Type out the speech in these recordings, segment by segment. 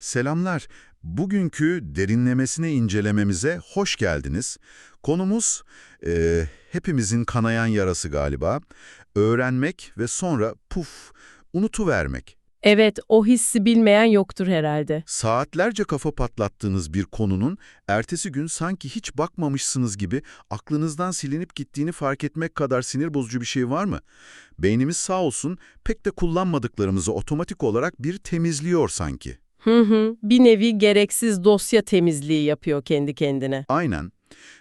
Selamlar. Bugünkü derinlemesine incelememize hoş geldiniz. Konumuz e, hepimizin kanayan yarası galiba. Öğrenmek ve sonra puf unutuvermek. Evet, o hissi bilmeyen yoktur herhalde. Saatlerce kafa patlattığınız bir konunun ertesi gün sanki hiç bakmamışsınız gibi aklınızdan silinip gittiğini fark etmek kadar sinir bozucu bir şey var mı? Beynimiz sağ olsun pek de kullanmadıklarımızı otomatik olarak bir temizliyor sanki. Hı hı, bir nevi gereksiz dosya temizliği yapıyor kendi kendine. Aynen.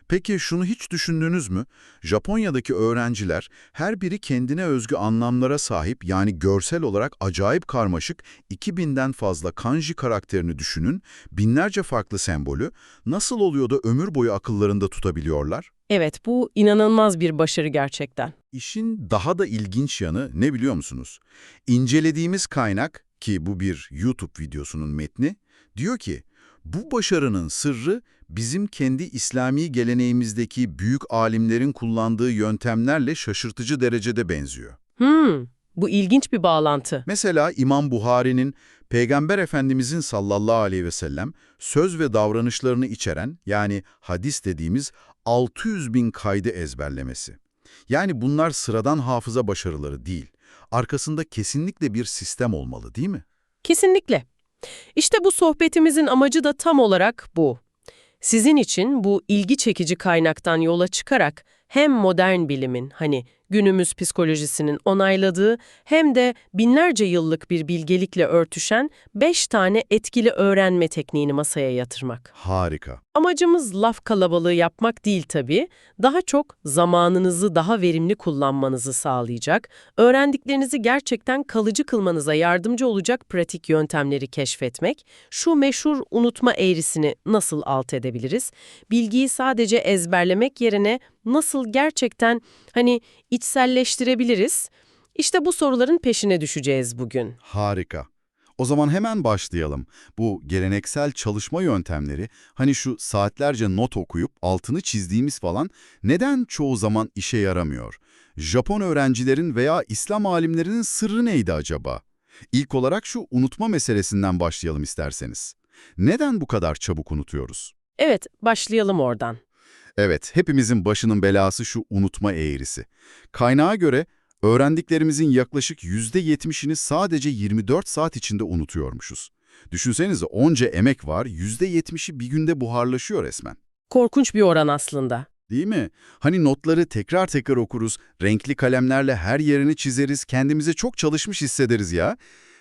Peki şunu hiç düşündünüz mü? Japonya'daki öğrenciler her biri kendine özgü anlamlara sahip yani görsel olarak acayip karmaşık 2000'den fazla kanji karakterini düşünün, binlerce farklı sembolü nasıl oluyor da ömür boyu akıllarında tutabiliyorlar? Evet, bu inanılmaz bir başarı gerçekten. İşin daha da ilginç yanı ne biliyor musunuz? İncelediğimiz kaynak ki bu bir YouTube videosunun metni diyor ki bu başarının sırrı bizim kendi İslami geleneğimizdeki büyük alimlerin kullandığı yöntemlerle şaşırtıcı derecede benziyor. Hmm, bu ilginç bir bağlantı. Mesela İmam Buhari'nin Peygamber Efendimizin sallallahu aleyhi ve sellem söz ve davranışlarını içeren yani hadis dediğimiz 600 bin kaydı ezberlemesi. Yani bunlar sıradan hafıza başarıları değil. Arkasında kesinlikle bir sistem olmalı değil mi? Kesinlikle. İşte bu sohbetimizin amacı da tam olarak bu. Sizin için bu ilgi çekici kaynaktan yola çıkarak hem modern bilimin hani günümüz psikolojisinin onayladığı hem de binlerce yıllık bir bilgelikle örtüşen beş tane etkili öğrenme tekniğini masaya yatırmak. Harika. Amacımız laf kalabalığı yapmak değil tabii, daha çok zamanınızı daha verimli kullanmanızı sağlayacak, öğrendiklerinizi gerçekten kalıcı kılmanıza yardımcı olacak pratik yöntemleri keşfetmek, şu meşhur unutma eğrisini nasıl alt edebiliriz, bilgiyi sadece ezberlemek yerine nasıl gerçekten hani içselleştirebiliriz, İşte bu soruların peşine düşeceğiz bugün. Harika. O zaman hemen başlayalım. Bu geleneksel çalışma yöntemleri, hani şu saatlerce not okuyup altını çizdiğimiz falan neden çoğu zaman işe yaramıyor? Japon öğrencilerin veya İslam alimlerinin sırrı neydi acaba? İlk olarak şu unutma meselesinden başlayalım isterseniz. Neden bu kadar çabuk unutuyoruz? Evet, başlayalım oradan. Evet, hepimizin başının belası şu unutma eğrisi. Kaynağa göre öğrendiklerimizin yaklaşık %70'ini sadece 24 saat içinde unutuyormuşuz. Düşünsenize onca emek var, %70'i bir günde buharlaşıyor resmen. Korkunç bir oran aslında. Değil mi? Hani notları tekrar tekrar okuruz, renkli kalemlerle her yerini çizeriz, kendimize çok çalışmış hissederiz ya.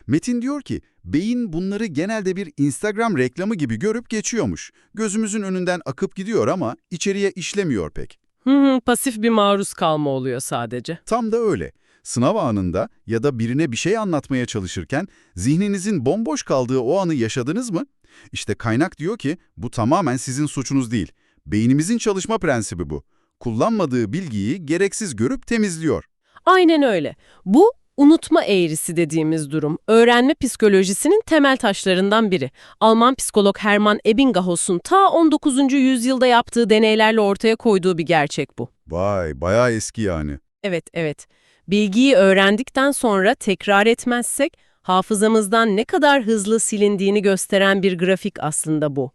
Metin diyor ki, beyin bunları genelde bir Instagram reklamı gibi görüp geçiyormuş. Gözümüzün önünden akıp gidiyor ama içeriye işlemiyor pek. Hı hı, pasif bir maruz kalma oluyor sadece. Tam da öyle. Sınav anında ya da birine bir şey anlatmaya çalışırken zihninizin bomboş kaldığı o anı yaşadınız mı? İşte kaynak diyor ki bu tamamen sizin suçunuz değil. Beynimizin çalışma prensibi bu. Kullanmadığı bilgiyi gereksiz görüp temizliyor. Aynen öyle. Bu unutma eğrisi dediğimiz durum, öğrenme psikolojisinin temel taşlarından biri. Alman psikolog Hermann Ebbinghaus'un ta 19. yüzyılda yaptığı deneylerle ortaya koyduğu bir gerçek bu. Vay, bayağı eski yani. Evet, evet. Bilgiyi öğrendikten sonra tekrar etmezsek, hafızamızdan ne kadar hızlı silindiğini gösteren bir grafik aslında bu.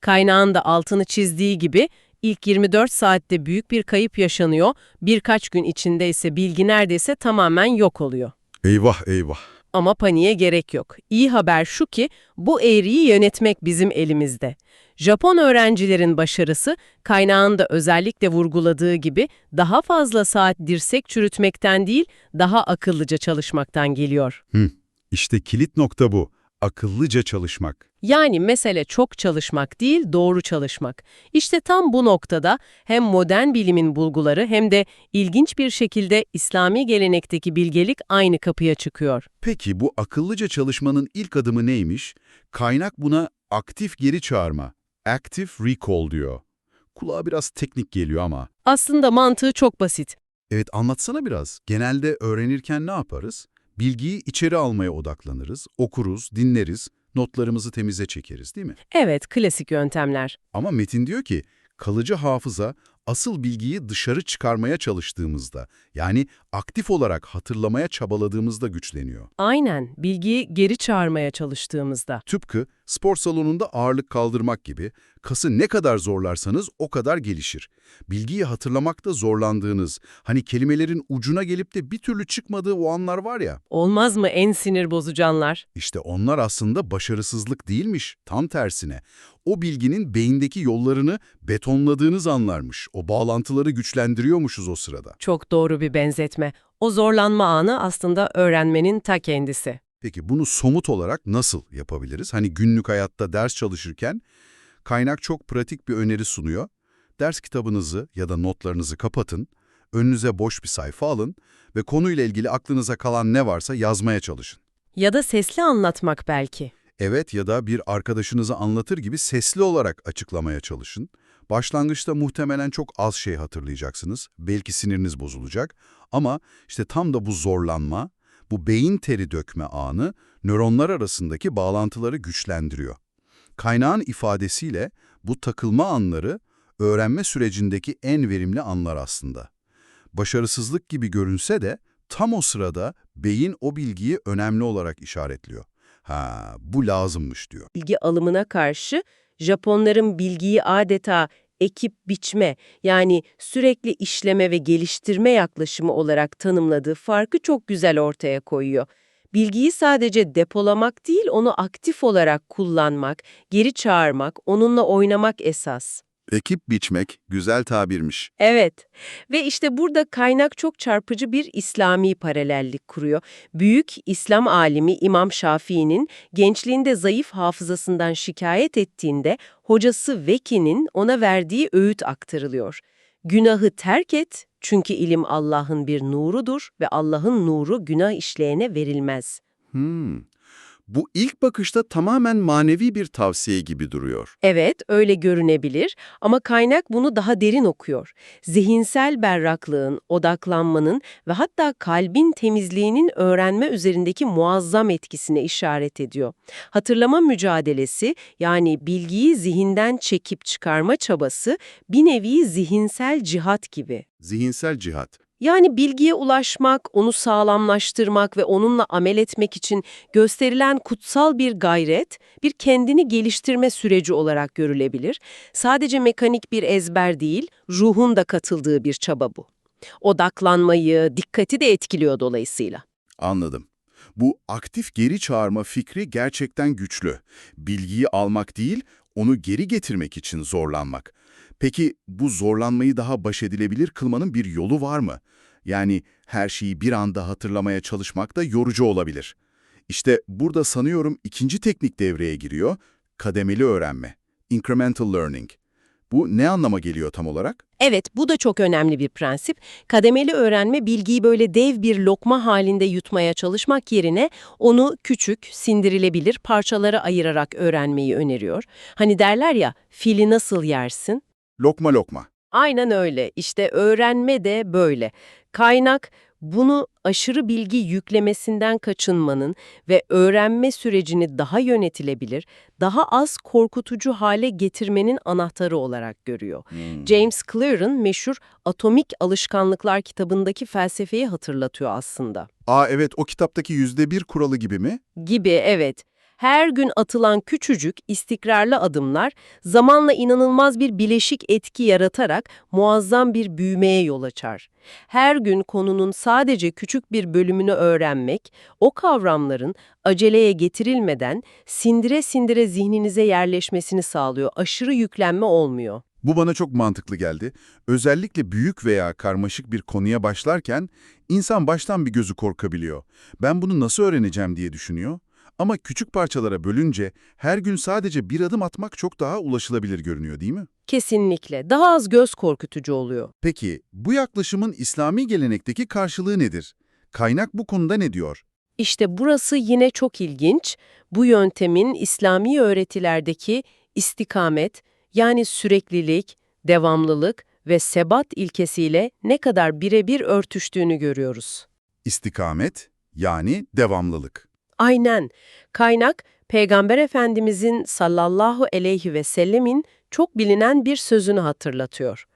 Kaynağın da altını çizdiği gibi, ilk 24 saatte büyük bir kayıp yaşanıyor, birkaç gün içinde ise bilgi neredeyse tamamen yok oluyor. Eyvah eyvah. Ama paniğe gerek yok. İyi haber şu ki bu eğriyi yönetmek bizim elimizde. Japon öğrencilerin başarısı kaynağın da özellikle vurguladığı gibi daha fazla saat dirsek çürütmekten değil daha akıllıca çalışmaktan geliyor. İşte kilit nokta bu. Akıllıca çalışmak. Yani mesele çok çalışmak değil, doğru çalışmak. İşte tam bu noktada hem modern bilimin bulguları hem de ilginç bir şekilde İslami gelenekteki bilgelik aynı kapıya çıkıyor. Peki bu akıllıca çalışmanın ilk adımı neymiş? Kaynak buna aktif geri çağırma, active recall diyor. Kulağa biraz teknik geliyor ama. Aslında mantığı çok basit. Evet anlatsana biraz. Genelde öğrenirken ne yaparız? Bilgiyi içeri almaya odaklanırız, okuruz, dinleriz, notlarımızı temize çekeriz değil mi? Evet, klasik yöntemler. Ama Metin diyor ki kalıcı hafıza asıl bilgiyi dışarı çıkarmaya çalıştığımızda yani aktif olarak hatırlamaya çabaladığımızda güçleniyor. Aynen, bilgiyi geri çağırmaya çalıştığımızda. Tıpkı Spor salonunda ağırlık kaldırmak gibi kası ne kadar zorlarsanız o kadar gelişir. Bilgiyi hatırlamakta zorlandığınız, hani kelimelerin ucuna gelip de bir türlü çıkmadığı o anlar var ya, Olmaz mı en sinir bozucu anlar? işte onlar aslında başarısızlık değilmiş, tam tersine. O bilginin beyindeki yollarını betonladığınız anlarmış, o bağlantıları güçlendiriyormuşuz o sırada. Çok doğru bir benzetme. O zorlanma anı aslında öğrenmenin ta kendisi. Peki bunu somut olarak nasıl yapabiliriz? Hani günlük hayatta ders çalışırken kaynak çok pratik bir öneri sunuyor. Ders kitabınızı ya da notlarınızı kapatın, önünüze boş bir sayfa alın ve konuyla ilgili aklınıza kalan ne varsa yazmaya çalışın. Ya da sesli anlatmak belki. Evet ya da bir arkadaşınıza anlatır gibi sesli olarak açıklamaya çalışın. Başlangıçta muhtemelen çok az şey hatırlayacaksınız, belki siniriniz bozulacak ama işte tam da bu zorlanma, bu beyin teri dökme anı nöronlar arasındaki bağlantıları güçlendiriyor. Kaynağın ifadesiyle bu takılma anları öğrenme sürecindeki en verimli anlar aslında. Başarısızlık gibi görünse de tam o sırada beyin o bilgiyi önemli olarak işaretliyor. Ha, bu lazımmış diyor. bilgi alımına karşı Japonların bilgiyi adeta ekip biçme yani sürekli işleme ve geliştirme yaklaşımı olarak tanımladığı farkı çok güzel ortaya koyuyor. Bilgiyi sadece depolamak değil, onu aktif olarak kullanmak, geri çağırmak, onunla oynamak esas. Ekip biçmek güzel tabirmiş. Evet ve işte burada kaynak çok çarpıcı bir İslami paralellik kuruyor. Büyük İslam alimi İmam Şafii'nin gençliğinde zayıf hafızasından şikayet ettiğinde hocası Veki'nin ona verdiği öğüt aktarılıyor. Günahı terk et çünkü ilim Allah'ın bir nurudur ve Allah'ın nuru günah işleyene verilmez. Hmm. Bu ilk bakışta tamamen manevi bir tavsiye gibi duruyor. Evet, öyle görünebilir ama kaynak bunu daha derin okuyor. Zihinsel berraklığın, odaklanmanın ve hatta kalbin temizliğinin öğrenme üzerindeki muazzam etkisine işaret ediyor. Hatırlama mücadelesi yani bilgiyi zihinden çekip çıkarma çabası bir nevi zihinsel cihat gibi. Zihinsel cihat. Yani bilgiye ulaşmak, onu sağlamlaştırmak ve onunla amel etmek için gösterilen kutsal bir gayret, bir kendini geliştirme süreci olarak görülebilir. Sadece mekanik bir ezber değil, ruhun da katıldığı bir çaba bu. Odaklanmayı, dikkati de etkiliyor dolayısıyla. Anladım. Bu aktif geri çağırma fikri gerçekten güçlü. Bilgiyi almak değil, onu geri getirmek için zorlanmak. Peki bu zorlanmayı daha baş edilebilir kılmanın bir yolu var mı? Yani her şeyi bir anda hatırlamaya çalışmak da yorucu olabilir. İşte burada sanıyorum ikinci teknik devreye giriyor, kademeli öğrenme, incremental learning. Bu ne anlama geliyor tam olarak? Evet, bu da çok önemli bir prensip. Kademeli öğrenme bilgiyi böyle dev bir lokma halinde yutmaya çalışmak yerine onu küçük, sindirilebilir parçalara ayırarak öğrenmeyi öneriyor. Hani derler ya, fili nasıl yersin? Lokma lokma. Aynen öyle. İşte öğrenme de böyle. Kaynak bunu aşırı bilgi yüklemesinden kaçınmanın ve öğrenme sürecini daha yönetilebilir, daha az korkutucu hale getirmenin anahtarı olarak görüyor. James Clear'ın meşhur Atomik Alışkanlıklar kitabındaki felsefeyi hatırlatıyor aslında. Aa evet o kitaptaki yüzde bir kuralı gibi mi? Gibi evet. Her gün atılan küçücük, istikrarlı adımlar zamanla inanılmaz bir bileşik etki yaratarak muazzam bir büyümeye yol açar. Her gün konunun sadece küçük bir bölümünü öğrenmek, o kavramların aceleye getirilmeden sindire sindire zihninize yerleşmesini sağlıyor. Aşırı yüklenme olmuyor. Bu bana çok mantıklı geldi. Özellikle büyük veya karmaşık bir konuya başlarken insan baştan bir gözü korkabiliyor. Ben bunu nasıl öğreneceğim diye düşünüyor. Ama küçük parçalara bölünce her gün sadece bir adım atmak çok daha ulaşılabilir görünüyor değil mi? Kesinlikle. Daha az göz korkutucu oluyor. Peki bu yaklaşımın İslami gelenekteki karşılığı nedir? Kaynak bu konuda ne diyor? İşte burası yine çok ilginç. Bu yöntemin İslami öğretilerdeki istikamet, yani süreklilik, devamlılık ve sebat ilkesiyle ne kadar birebir örtüştüğünü görüyoruz. İstikamet yani devamlılık. Aynen. Kaynak, Peygamber Efendimizin sallallahu aleyhi ve sellemin çok bilinen bir sözünü hatırlatıyor.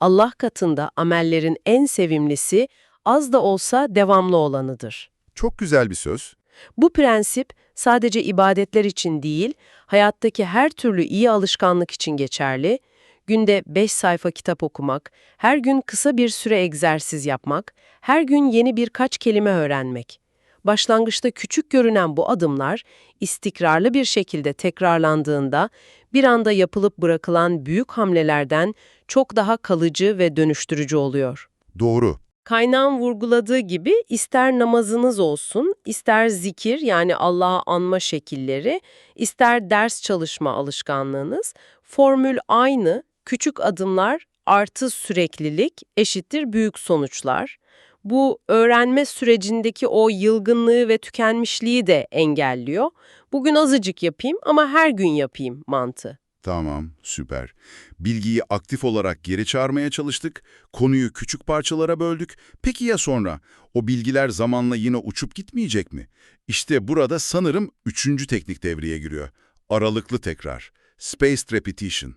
Allah katında amellerin en sevimlisi az da olsa devamlı olanıdır. Çok güzel bir söz. Bu prensip sadece ibadetler için değil, hayattaki her türlü iyi alışkanlık için geçerli. Günde 5 sayfa kitap okumak, her gün kısa bir süre egzersiz yapmak, her gün yeni birkaç kelime öğrenmek. Başlangıçta küçük görünen bu adımlar, istikrarlı bir şekilde tekrarlandığında bir anda yapılıp bırakılan büyük hamlelerden çok daha kalıcı ve dönüştürücü oluyor. Doğru. Kaynağın vurguladığı gibi ister namazınız olsun, ister zikir yani Allah'ı anma şekilleri, ister ders çalışma alışkanlığınız, formül aynı, küçük adımlar artı süreklilik eşittir büyük sonuçlar. Bu öğrenme sürecindeki o yılgınlığı ve tükenmişliği de engelliyor. Bugün azıcık yapayım ama her gün yapayım mantığı. Tamam, süper. Bilgiyi aktif olarak geri çağırmaya çalıştık, konuyu küçük parçalara böldük. Peki ya sonra? O bilgiler zamanla yine uçup gitmeyecek mi? İşte burada sanırım üçüncü teknik devreye giriyor. Aralıklı tekrar. Spaced repetition.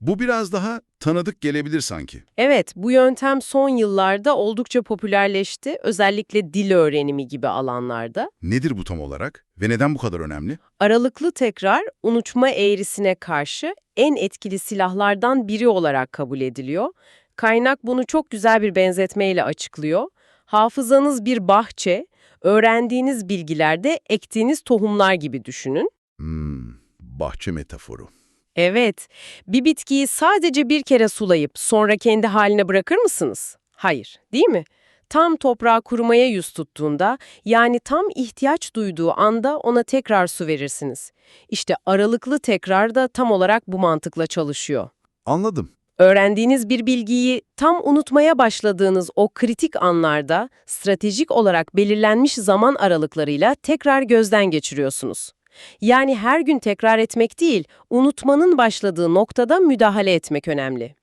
Bu biraz daha tanıdık gelebilir sanki. Evet, bu yöntem son yıllarda oldukça popülerleşti, özellikle dil öğrenimi gibi alanlarda. Nedir bu tam olarak ve neden bu kadar önemli? Aralıklı tekrar, unutma eğrisine karşı en etkili silahlardan biri olarak kabul ediliyor. Kaynak bunu çok güzel bir benzetmeyle açıklıyor. Hafızanız bir bahçe, öğrendiğiniz bilgilerde ektiğiniz tohumlar gibi düşünün. Hmm, bahçe metaforu. Evet, bir bitkiyi sadece bir kere sulayıp sonra kendi haline bırakır mısınız? Hayır, değil mi? Tam toprağa kurumaya yüz tuttuğunda, yani tam ihtiyaç duyduğu anda ona tekrar su verirsiniz. İşte aralıklı tekrar da tam olarak bu mantıkla çalışıyor. Anladım. Öğrendiğiniz bir bilgiyi tam unutmaya başladığınız o kritik anlarda stratejik olarak belirlenmiş zaman aralıklarıyla tekrar gözden geçiriyorsunuz. Yani her gün tekrar etmek değil, unutmanın başladığı noktada müdahale etmek önemli.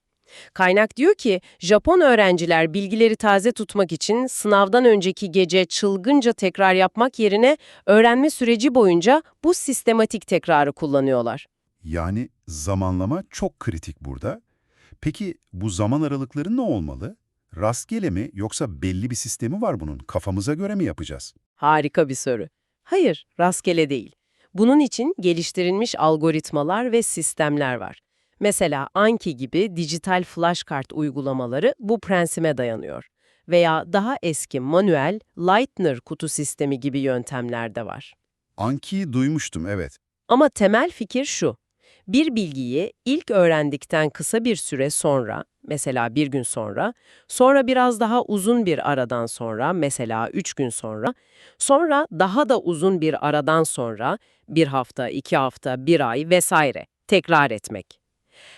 Kaynak diyor ki, Japon öğrenciler bilgileri taze tutmak için sınavdan önceki gece çılgınca tekrar yapmak yerine öğrenme süreci boyunca bu sistematik tekrarı kullanıyorlar. Yani zamanlama çok kritik burada. Peki bu zaman aralıkları ne olmalı? Rastgele mi yoksa belli bir sistemi var bunun? Kafamıza göre mi yapacağız? Harika bir soru. Hayır, rastgele değil. Bunun için geliştirilmiş algoritmalar ve sistemler var. Mesela Anki gibi dijital flashkart uygulamaları bu prensibe dayanıyor. Veya daha eski manuel Lightner kutu sistemi gibi yöntemler de var. Anki'yi duymuştum evet. Ama temel fikir şu. Bir bilgiyi ilk öğrendikten kısa bir süre sonra, mesela bir gün sonra, sonra biraz daha uzun bir aradan sonra, mesela üç gün sonra, sonra daha da uzun bir aradan sonra, bir hafta, iki hafta, bir ay vesaire tekrar etmek.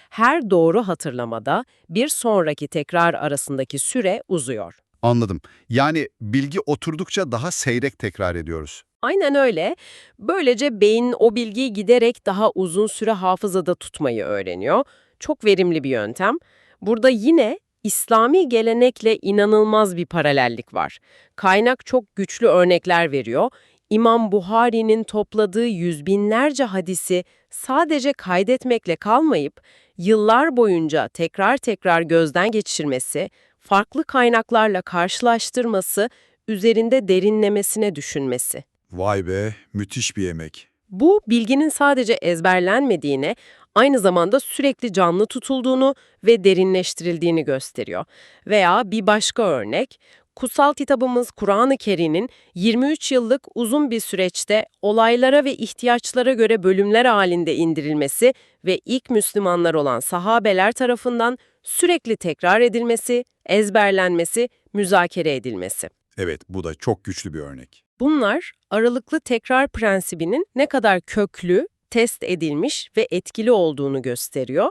Her doğru hatırlamada bir sonraki tekrar arasındaki süre uzuyor. Anladım. Yani bilgi oturdukça daha seyrek tekrar ediyoruz. Aynen öyle. Böylece beyin o bilgiyi giderek daha uzun süre hafızada tutmayı öğreniyor. Çok verimli bir yöntem. Burada yine İslami gelenekle inanılmaz bir paralellik var. Kaynak çok güçlü örnekler veriyor. İmam Buhari'nin topladığı yüz binlerce hadisi sadece kaydetmekle kalmayıp yıllar boyunca tekrar tekrar gözden geçirmesi, farklı kaynaklarla karşılaştırması, üzerinde derinlemesine düşünmesi. Vay be, müthiş bir yemek. Bu bilginin sadece ezberlenmediğine, aynı zamanda sürekli canlı tutulduğunu ve derinleştirildiğini gösteriyor. Veya bir başka örnek, kutsal kitabımız Kur'an-ı Kerim'in 23 yıllık uzun bir süreçte olaylara ve ihtiyaçlara göre bölümler halinde indirilmesi ve ilk Müslümanlar olan sahabeler tarafından sürekli tekrar edilmesi, ezberlenmesi, müzakere edilmesi. Evet, bu da çok güçlü bir örnek. Bunlar aralıklı tekrar prensibinin ne kadar köklü, test edilmiş ve etkili olduğunu gösteriyor.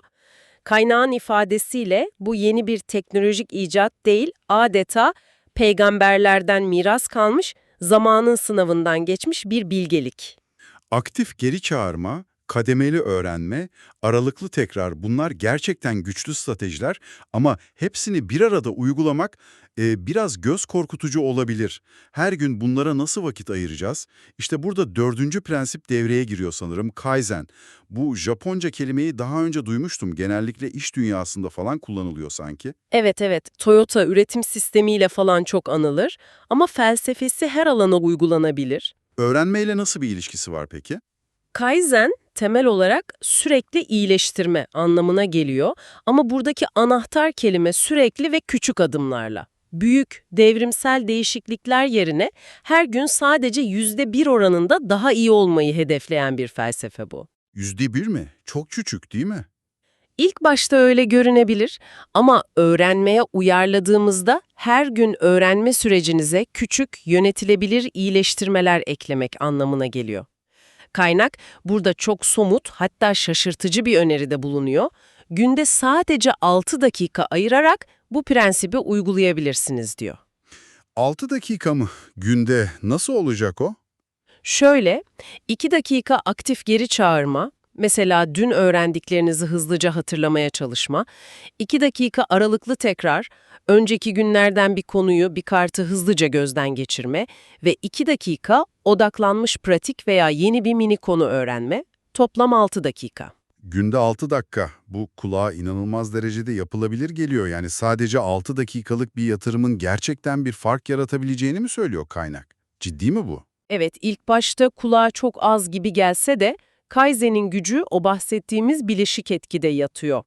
Kaynağın ifadesiyle bu yeni bir teknolojik icat değil, adeta peygamberlerden miras kalmış, zamanın sınavından geçmiş bir bilgelik. Aktif geri çağırma, kademeli öğrenme, aralıklı tekrar bunlar gerçekten güçlü stratejiler ama hepsini bir arada uygulamak e, biraz göz korkutucu olabilir. Her gün bunlara nasıl vakit ayıracağız? İşte burada dördüncü prensip devreye giriyor sanırım, Kaizen. Bu Japonca kelimeyi daha önce duymuştum. Genellikle iş dünyasında falan kullanılıyor sanki. Evet evet, Toyota üretim sistemiyle falan çok anılır ama felsefesi her alana uygulanabilir. Öğrenmeyle nasıl bir ilişkisi var peki? Kaizen temel olarak sürekli iyileştirme anlamına geliyor ama buradaki anahtar kelime sürekli ve küçük adımlarla. Büyük, devrimsel değişiklikler yerine her gün sadece yüzde bir oranında daha iyi olmayı hedefleyen bir felsefe bu. Yüzde bir mi? Çok küçük değil mi? İlk başta öyle görünebilir ama öğrenmeye uyarladığımızda her gün öğrenme sürecinize küçük, yönetilebilir iyileştirmeler eklemek anlamına geliyor. Kaynak burada çok somut hatta şaşırtıcı bir öneride bulunuyor. Günde sadece 6 dakika ayırarak bu prensibi uygulayabilirsiniz diyor. 6 dakika mı? Günde nasıl olacak o? Şöyle, 2 dakika aktif geri çağırma, mesela dün öğrendiklerinizi hızlıca hatırlamaya çalışma, 2 dakika aralıklı tekrar, önceki günlerden bir konuyu, bir kartı hızlıca gözden geçirme ve 2 dakika odaklanmış pratik veya yeni bir mini konu öğrenme, toplam 6 dakika. Günde 6 dakika. Bu kulağa inanılmaz derecede yapılabilir geliyor. Yani sadece 6 dakikalık bir yatırımın gerçekten bir fark yaratabileceğini mi söylüyor kaynak? Ciddi mi bu? Evet, ilk başta kulağa çok az gibi gelse de Kaizen'in gücü o bahsettiğimiz bileşik etkide yatıyor.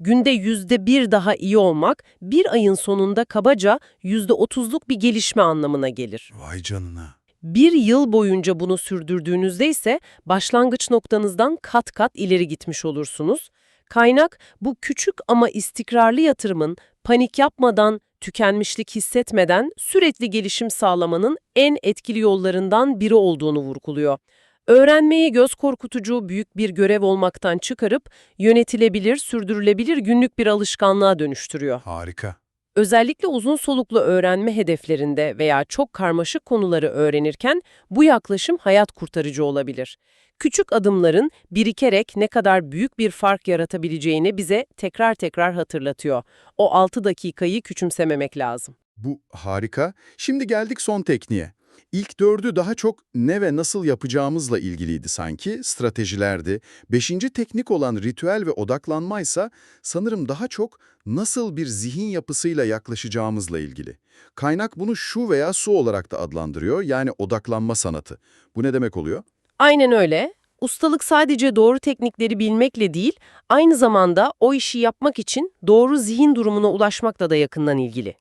Günde yüzde bir daha iyi olmak, bir ayın sonunda kabaca yüzde otuzluk bir gelişme anlamına gelir. Vay canına. Bir yıl boyunca bunu sürdürdüğünüzde ise başlangıç noktanızdan kat kat ileri gitmiş olursunuz. Kaynak bu küçük ama istikrarlı yatırımın panik yapmadan, tükenmişlik hissetmeden sürekli gelişim sağlamanın en etkili yollarından biri olduğunu vurguluyor. Öğrenmeyi göz korkutucu büyük bir görev olmaktan çıkarıp yönetilebilir, sürdürülebilir günlük bir alışkanlığa dönüştürüyor. Harika. Özellikle uzun soluklu öğrenme hedeflerinde veya çok karmaşık konuları öğrenirken bu yaklaşım hayat kurtarıcı olabilir. Küçük adımların birikerek ne kadar büyük bir fark yaratabileceğini bize tekrar tekrar hatırlatıyor. O 6 dakikayı küçümsememek lazım. Bu harika. Şimdi geldik son tekniğe. İlk dördü daha çok ne ve nasıl yapacağımızla ilgiliydi sanki, stratejilerdi. Beşinci teknik olan ritüel ve odaklanmaysa sanırım daha çok nasıl bir zihin yapısıyla yaklaşacağımızla ilgili. Kaynak bunu şu veya su olarak da adlandırıyor, yani odaklanma sanatı. Bu ne demek oluyor? Aynen öyle. Ustalık sadece doğru teknikleri bilmekle değil, aynı zamanda o işi yapmak için doğru zihin durumuna ulaşmakla da yakından ilgili.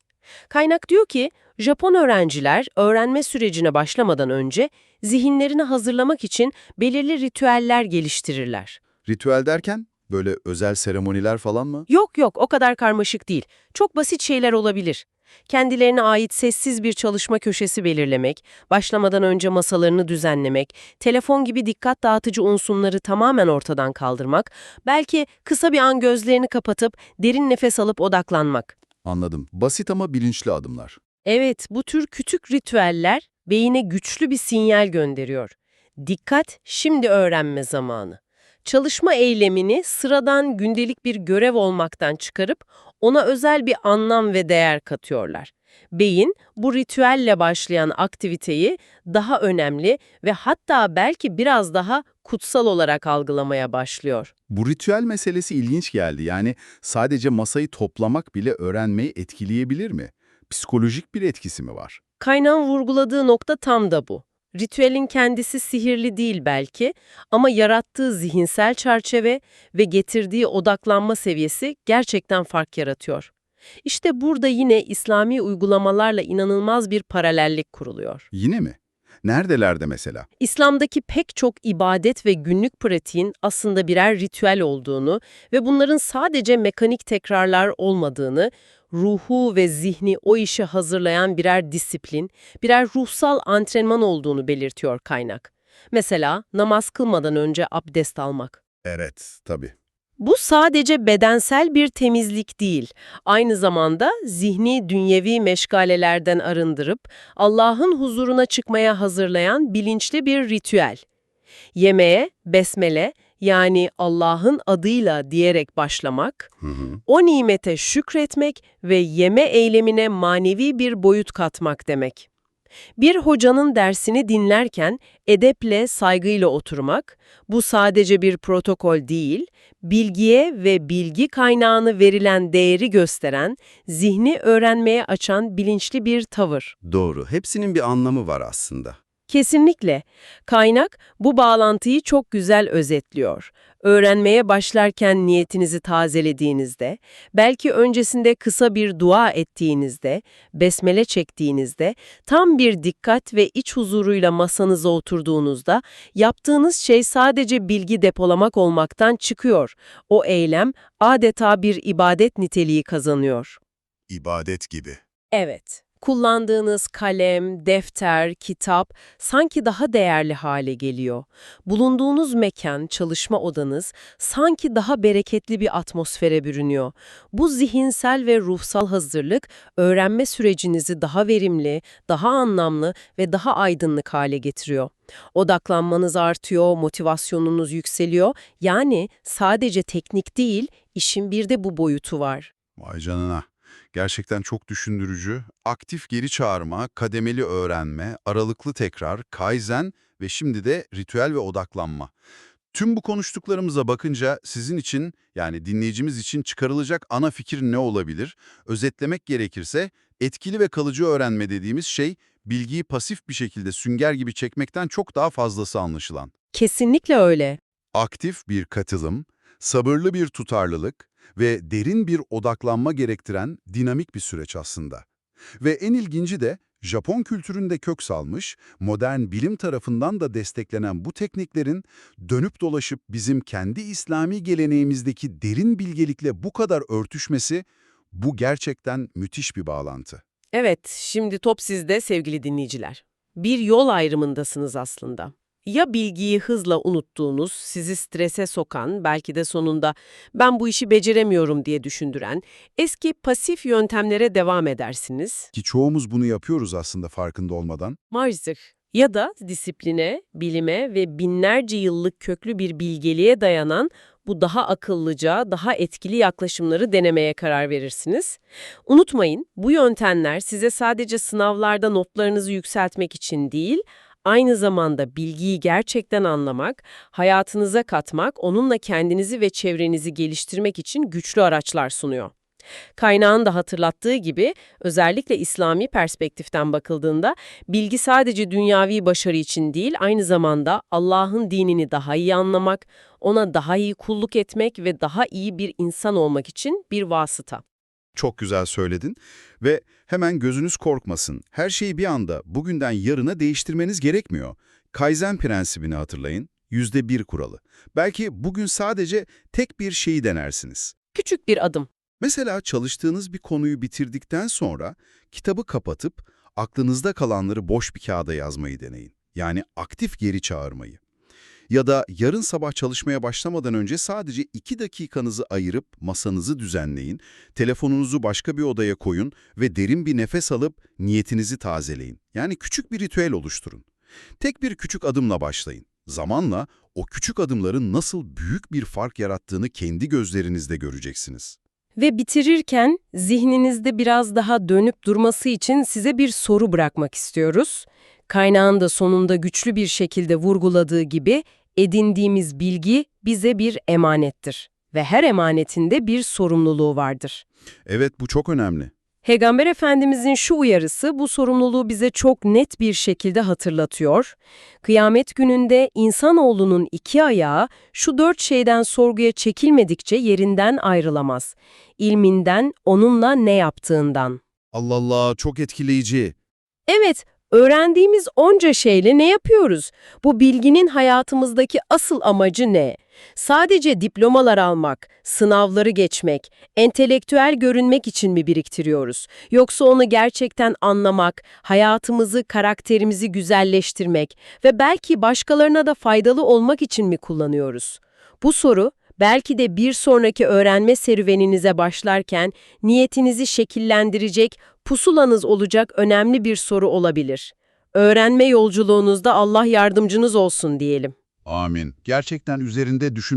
Kaynak diyor ki, Japon öğrenciler öğrenme sürecine başlamadan önce zihinlerini hazırlamak için belirli ritüeller geliştirirler. Ritüel derken böyle özel seremoniler falan mı? Yok yok o kadar karmaşık değil. Çok basit şeyler olabilir. Kendilerine ait sessiz bir çalışma köşesi belirlemek, başlamadan önce masalarını düzenlemek, telefon gibi dikkat dağıtıcı unsurları tamamen ortadan kaldırmak, belki kısa bir an gözlerini kapatıp derin nefes alıp odaklanmak. Anladım. Basit ama bilinçli adımlar. Evet, bu tür küçük ritüeller beyine güçlü bir sinyal gönderiyor. Dikkat, şimdi öğrenme zamanı. Çalışma eylemini sıradan gündelik bir görev olmaktan çıkarıp ona özel bir anlam ve değer katıyorlar. Beyin bu ritüelle başlayan aktiviteyi daha önemli ve hatta belki biraz daha kutsal olarak algılamaya başlıyor. Bu ritüel meselesi ilginç geldi. Yani sadece masayı toplamak bile öğrenmeyi etkileyebilir mi? Psikolojik bir etkisi mi var? Kaynağın vurguladığı nokta tam da bu. Ritüelin kendisi sihirli değil belki ama yarattığı zihinsel çerçeve ve getirdiği odaklanma seviyesi gerçekten fark yaratıyor. İşte burada yine İslami uygulamalarla inanılmaz bir paralellik kuruluyor. Yine mi? Neredelerde mesela? İslam'daki pek çok ibadet ve günlük pratiğin aslında birer ritüel olduğunu ve bunların sadece mekanik tekrarlar olmadığını, ruhu ve zihni o işe hazırlayan birer disiplin, birer ruhsal antrenman olduğunu belirtiyor kaynak. Mesela namaz kılmadan önce abdest almak. Evet, tabii. Bu sadece bedensel bir temizlik değil, aynı zamanda zihni dünyevi meşgalelerden arındırıp Allah'ın huzuruna çıkmaya hazırlayan bilinçli bir ritüel. Yemeğe, besmele yani Allah'ın adıyla diyerek başlamak, Hı hı. o nimete şükretmek ve yeme eylemine manevi bir boyut katmak demek. Bir hocanın dersini dinlerken edeple, saygıyla oturmak, bu sadece bir protokol değil, bilgiye ve bilgi kaynağını verilen değeri gösteren, zihni öğrenmeye açan bilinçli bir tavır. Doğru. Hepsinin bir anlamı var aslında. Kesinlikle. Kaynak bu bağlantıyı çok güzel özetliyor. Öğrenmeye başlarken niyetinizi tazelediğinizde, belki öncesinde kısa bir dua ettiğinizde, besmele çektiğinizde, tam bir dikkat ve iç huzuruyla masanıza oturduğunuzda, yaptığınız şey sadece bilgi depolamak olmaktan çıkıyor. O eylem adeta bir ibadet niteliği kazanıyor. İbadet gibi. Evet. Kullandığınız kalem, defter, kitap sanki daha değerli hale geliyor. Bulunduğunuz mekan, çalışma odanız sanki daha bereketli bir atmosfere bürünüyor. Bu zihinsel ve ruhsal hazırlık öğrenme sürecinizi daha verimli, daha anlamlı ve daha aydınlık hale getiriyor. Odaklanmanız artıyor, motivasyonunuz yükseliyor. Yani sadece teknik değil, işin bir de bu boyutu var. Vay canına. Gerçekten çok düşündürücü. Aktif geri çağırma, kademeli öğrenme, aralıklı tekrar, kaizen ve şimdi de ritüel ve odaklanma. Tüm bu konuştuklarımıza bakınca sizin için yani dinleyicimiz için çıkarılacak ana fikir ne olabilir? Özetlemek gerekirse etkili ve kalıcı öğrenme dediğimiz şey bilgiyi pasif bir şekilde sünger gibi çekmekten çok daha fazlası anlaşılan. Kesinlikle öyle. Aktif bir katılım, sabırlı bir tutarlılık ve derin bir odaklanma gerektiren dinamik bir süreç aslında. Ve en ilginci de Japon kültüründe kök salmış, modern bilim tarafından da desteklenen bu tekniklerin dönüp dolaşıp bizim kendi İslami geleneğimizdeki derin bilgelikle bu kadar örtüşmesi, bu gerçekten müthiş bir bağlantı. Evet, şimdi top sizde sevgili dinleyiciler. Bir yol ayrımındasınız aslında. Ya bilgiyi hızla unuttuğunuz, sizi strese sokan, belki de sonunda ben bu işi beceremiyorum diye düşündüren eski pasif yöntemlere devam edersiniz. Ki çoğumuz bunu yapıyoruz aslında farkında olmadan. Maalesef. Ya da disipline, bilime ve binlerce yıllık köklü bir bilgeliğe dayanan bu daha akıllıca, daha etkili yaklaşımları denemeye karar verirsiniz. Unutmayın, bu yöntemler size sadece sınavlarda notlarınızı yükseltmek için değil, aynı zamanda bilgiyi gerçekten anlamak, hayatınıza katmak, onunla kendinizi ve çevrenizi geliştirmek için güçlü araçlar sunuyor. Kaynağın da hatırlattığı gibi özellikle İslami perspektiften bakıldığında bilgi sadece dünyavi başarı için değil aynı zamanda Allah'ın dinini daha iyi anlamak, ona daha iyi kulluk etmek ve daha iyi bir insan olmak için bir vasıta. Çok güzel söyledin ve hemen gözünüz korkmasın. Her şeyi bir anda bugünden yarına değiştirmeniz gerekmiyor. Kaizen prensibini hatırlayın. Yüzde bir kuralı. Belki bugün sadece tek bir şeyi denersiniz. Küçük bir adım. Mesela çalıştığınız bir konuyu bitirdikten sonra kitabı kapatıp aklınızda kalanları boş bir kağıda yazmayı deneyin. Yani aktif geri çağırmayı. Ya da yarın sabah çalışmaya başlamadan önce sadece iki dakikanızı ayırıp masanızı düzenleyin, telefonunuzu başka bir odaya koyun ve derin bir nefes alıp niyetinizi tazeleyin. Yani küçük bir ritüel oluşturun. Tek bir küçük adımla başlayın. Zamanla o küçük adımların nasıl büyük bir fark yarattığını kendi gözlerinizde göreceksiniz. Ve bitirirken zihninizde biraz daha dönüp durması için size bir soru bırakmak istiyoruz. Kaynağın da sonunda güçlü bir şekilde vurguladığı gibi edindiğimiz bilgi bize bir emanettir ve her emanetinde bir sorumluluğu vardır. Evet bu çok önemli. Peygamber Efendimizin şu uyarısı bu sorumluluğu bize çok net bir şekilde hatırlatıyor. Kıyamet gününde insanoğlunun iki ayağı şu dört şeyden sorguya çekilmedikçe yerinden ayrılamaz. İlminden, onunla ne yaptığından. Allah Allah çok etkileyici. Evet, öğrendiğimiz onca şeyle ne yapıyoruz? Bu bilginin hayatımızdaki asıl amacı ne? Sadece diplomalar almak, sınavları geçmek, entelektüel görünmek için mi biriktiriyoruz? Yoksa onu gerçekten anlamak, hayatımızı, karakterimizi güzelleştirmek ve belki başkalarına da faydalı olmak için mi kullanıyoruz? Bu soru, belki de bir sonraki öğrenme serüveninize başlarken niyetinizi şekillendirecek, pusulanız olacak önemli bir soru olabilir. Öğrenme yolculuğunuzda Allah yardımcınız olsun diyelim. Amin. Gerçekten üzerinde düşün